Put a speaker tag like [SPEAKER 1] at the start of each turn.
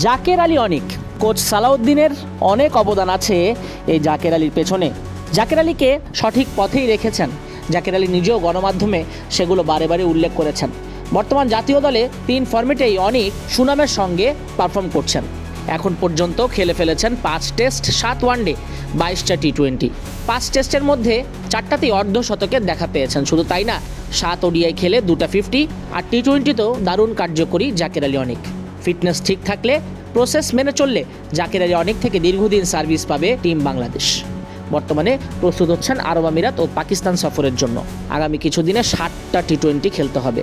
[SPEAKER 1] Zaker Ali Anik, coach সালাউদ্দিনের অনেক অবদান আছে এই জাকের আলীর পেছনে। জাকের আলীকে সঠিক পথেই রেখেছেন। জাকের আলী নিজেও গণমাধ্যমে সেগুলো বারে বারে উল্লেখ করেছেন। বর্তমান জাতীয় দলে তিন ফর্মেটেই অনেক সুনামের সঙ্গে পারফর্ম করছেন। এখন পর্যন্ত খেলে ফেলেছেন পাঁচ টেস্ট, সাত ওয়ানডে, বাইশটা টি টোয়েন্টি পাঁচ টেস্টের মধ্যে চারটাতেই অর্ধ শতকের দেখা পেয়েছেন। শুধু তাই না, সাত ওডিআই খেলে দুটা ফিফটি, আর টি টোয়েন্টিতেও দারুণ কার্যকরী জাকের আলী অনেক। ফিটনেস ঠিক থাকলে প্রসেস মেনে চললে জাকির আলী অনেক থেকে দীর্ঘদিন সার্ভিস পাবে টিম বাংলাদেশ। বর্তমানে প্রস্তুত হচ্ছেন আরব আমিরাত ও পাকিস্তান সফরের জন্য। আগামী কিছুদিনে ষাটটা টি টোয়েন্টি খেলতে হবে।